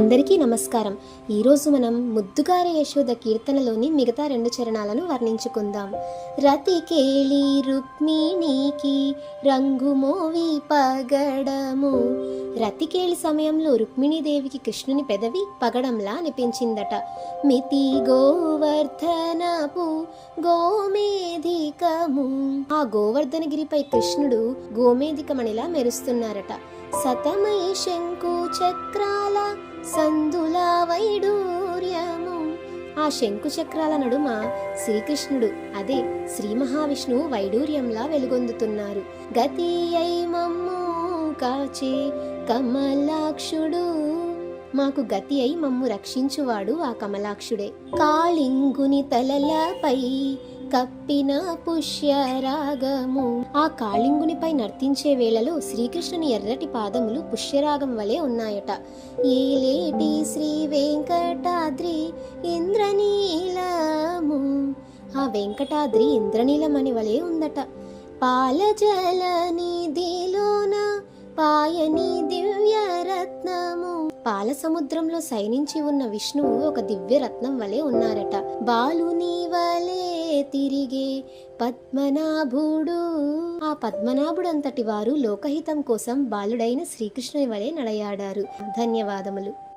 అందరికీ నమస్కారం. ఈరోజు మనం ముద్దుగార యశోద కీర్తనలోని మిగతా రెండు చరణాలను వర్ణించుకుందాం. రతికేళి రుక్మిణికి రంగు మోవి పగడము. రతికేళి సమయంలో రుక్మిణీదేవికి కృష్ణుని పెదవి పగడంలా అనిపించిందట. మితి గోవర్ధనపు గోమేధికము. ఆ గోవర్ధనగిరిపై కృష్ణుడు గోమేధికమణిలా మెరుస్తున్నారట. సతమై శంకు చక్రాల సందుల వైడూర్యము ఆ శంకు చక్రాల నడుమ శ్రీకృష్ణుడు అదే శ్రీ మహావిష్ణువు వైడూర్యంలా వెలుగొందుతున్నారు. గతి అయి మమ్ము కాచే కమలాక్షుడు మాకు గతి అయి మమ్ము రక్షించువాడు ఆ కమలాక్షుడే. కాళింగుని తలలపై కప్పిన పుష్యరాగము. ఆ కాళింగునిపై నర్తించే వేళలో శ్రీకృష్ణుని ఎర్రటి పాదములు పుష్యరాగం వలె ఉన్నాయట. ఏలేటి శ్రీ వెంకటాద్రి ఇంద్రనీలము. ఆ వెంకటాద్రి ఇంద్రనీలమని వలె ఉందట. పాలజల నిధిలోన పాయని దివ్యరత్నము. పాల సముద్రంలో శయనించి ఉన్న విష్ణువు ఒక దివ్యరత్నం వలె ఉన్నారట. బాలుని వలె తిరిగే పద్మనాభుడు. ఆ పద్మనాభుడు అంతటి వారు లోకహితం కోసం బాలుడైన శ్రీకృష్ణుని వలె నడయాడారు. ధన్యవాదములు.